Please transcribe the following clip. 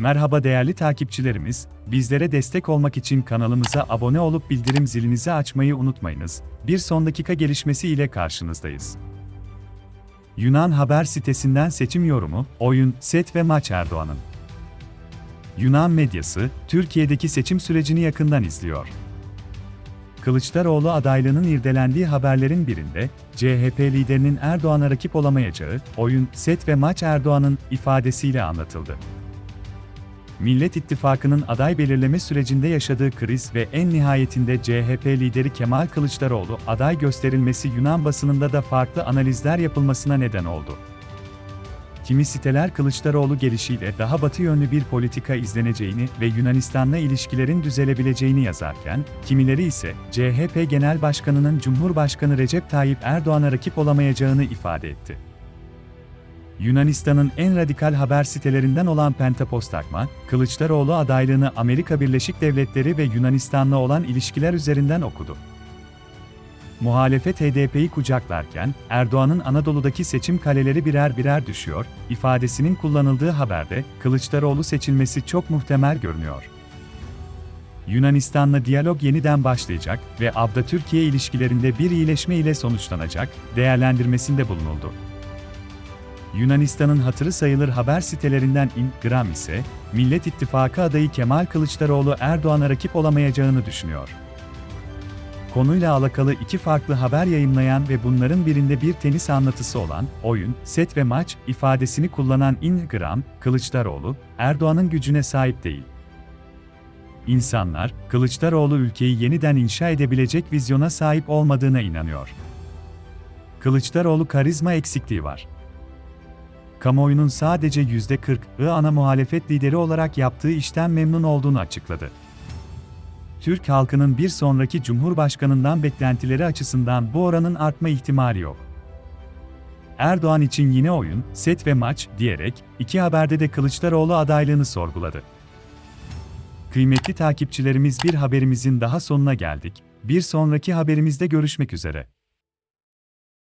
Merhaba değerli takipçilerimiz, bizlere destek olmak için kanalımıza abone olup bildirim zilinizi açmayı unutmayınız. Bir son dakika gelişmesi ile karşınızdayız. Yunan haber sitesinden seçim yorumu, oyun, set ve maç Erdoğan'ın. Yunan medyası, Türkiye'deki seçim sürecini yakından izliyor. Kılıçdaroğlu adaylığının irdelendiği haberlerin birinde, CHP liderinin Erdoğan'a rakip olamayacağı, oyun, set ve maç Erdoğan'ın ifadesiyle anlatıldı. Millet İttifakı'nın aday belirleme sürecinde yaşadığı kriz ve en nihayetinde CHP lideri Kemal Kılıçdaroğlu aday gösterilmesi Yunan basınında da farklı analizler yapılmasına neden oldu. Kimi siteler Kılıçdaroğlu gelişiyle daha batı yönlü bir politika izleneceğini ve Yunanistan'la ilişkilerin düzelebileceğini yazarken, kimileri ise CHP Genel Başkanı'nın Cumhurbaşkanı Recep Tayyip Erdoğan'a rakip olamayacağını ifade etti. Yunanistan'ın en radikal haber sitelerinden olan Pentapost Akma, Kılıçdaroğlu adaylığını Amerika Birleşik Devletleri ve Yunanistan'la olan ilişkiler üzerinden okudu. Muhalefet HDP'yi kucaklarken, Erdoğan'ın Anadolu'daki seçim kaleleri birer birer düşüyor, ifadesinin kullanıldığı haberde, Kılıçdaroğlu seçilmesi çok muhtemel görünüyor. Yunanistan'la diyalog yeniden başlayacak ve Abda-Türkiye ilişkilerinde bir iyileşme ile sonuçlanacak, değerlendirmesinde bulunuldu. Yunanistan'ın hatırı sayılır haber sitelerinden Ingram ise, Millet İttifakı adayı Kemal Kılıçdaroğlu Erdoğan'a rakip olamayacağını düşünüyor. Konuyla alakalı iki farklı haber yayımlayan ve bunların birinde bir tenis anlatısı olan, oyun, set ve maç ifadesini kullanan Ingram, Kılıçdaroğlu, Erdoğan'ın gücüne sahip değil. İnsanlar, Kılıçdaroğlu ülkeyi yeniden inşa edebilecek vizyona sahip olmadığına inanıyor. Kılıçdaroğlu karizma eksikliği var kamuoyunun sadece %40'ı ana muhalefet lideri olarak yaptığı işten memnun olduğunu açıkladı. Türk halkının bir sonraki cumhurbaşkanından beklentileri açısından bu oranın artma ihtimali yok. Erdoğan için yine oyun, set ve maç diyerek iki haberde de Kılıçdaroğlu adaylığını sorguladı. Kıymetli takipçilerimiz bir haberimizin daha sonuna geldik. Bir sonraki haberimizde görüşmek üzere.